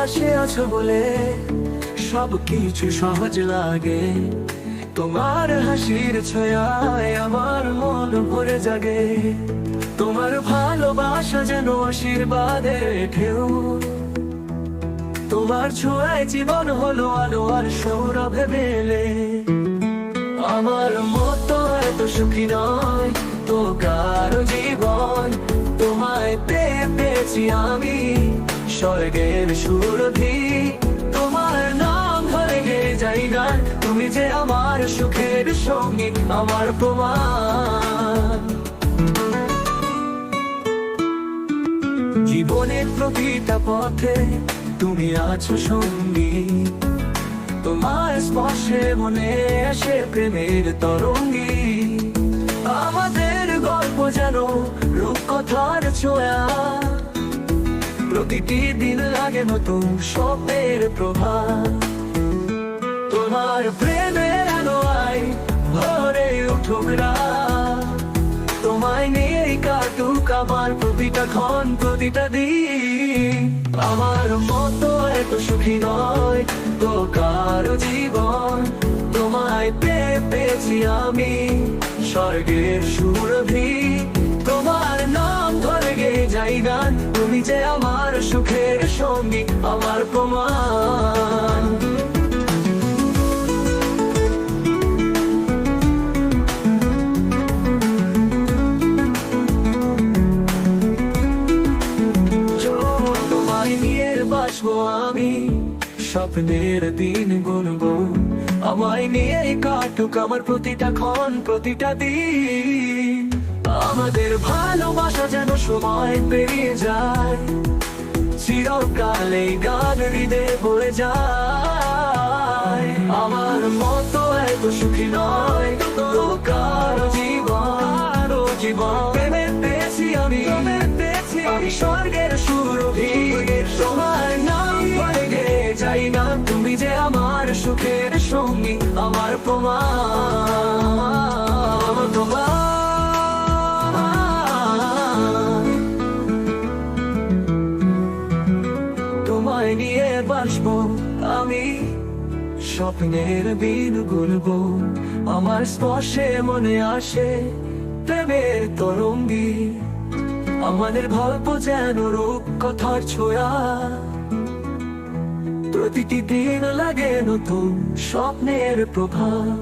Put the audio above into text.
পাশে আছো বলে সব কিছু সহজ লাগে। তোমার হাসির ছয়ায় আমার মন ভরে জাগে। তোমার ভালোবাসা যেন আশীর্বাদে ঢেউ। তোমার ছোঁয়ায় জীবন হলো আলো আর সৌরভে মেলে। আমার মতো এত সুখী নয়, তো কারও জীবন তোমায় পেয়েছি আমি স্বর্গের সুরভি তোমার নাম ধরে গে যাই গান তুমি যে আমার সুখের সঙ্গী, আমার প্রমাণ। জীবনের প্রতিটা পথে তুমি আছো সঙ্গী। তোমার স্পর্শে মনে আসে প্রেমের তরঙ্গি। প্রতিটি দিন লাগে নতুন স্বপ্নের প্রভা তোমার প্রেমের আলোয় ভরে উঠুক তোমায় নিয়ে কাটুক আমার প্রতিটা ক্ষণ, প্রতিটা দিন। আমার মতো এত সুখী নয় তো কারও জীবন। তোমায় পেয়ে পেয়েছি আমি, স্বর্গের সুরভি। তোমার নাম ধরে যাই গান তুমি যে আমার সুখের সঙ্গী, আমার প্রমাণ। বাসবো আমি, স্বপ্নের দিন গুনবো। আমায় নিয়ে কাটুক আমার প্রতিটা ক্ষণ, প্রতিটা দিন। আমাদের ভালোবাসা যেন সময় পেরিয়ে যায়। চিরকাল এই গান হৃদয়ে বলে যায়। আমার মতো এত সুখী নয় তো কারও জীবন কারও জীবন। প্রেমে পেয়েছি আমি পেয়েছি আমি, স্বর্গের সুরভি। তোমার নাম যাই না। তুমি যে আমার সুখের সঙ্গী, আমার প্রমাণ। আমি স্বপ্নের বিন গুলব আমার স্পর্শে মনে আসে প্রেমের তরঙ্গি। আমাদের গল্প যেন রূপ কথার ছোঁয়া। প্রতিটি দিন লাগে নতুন স্বপ্নের প্রভা।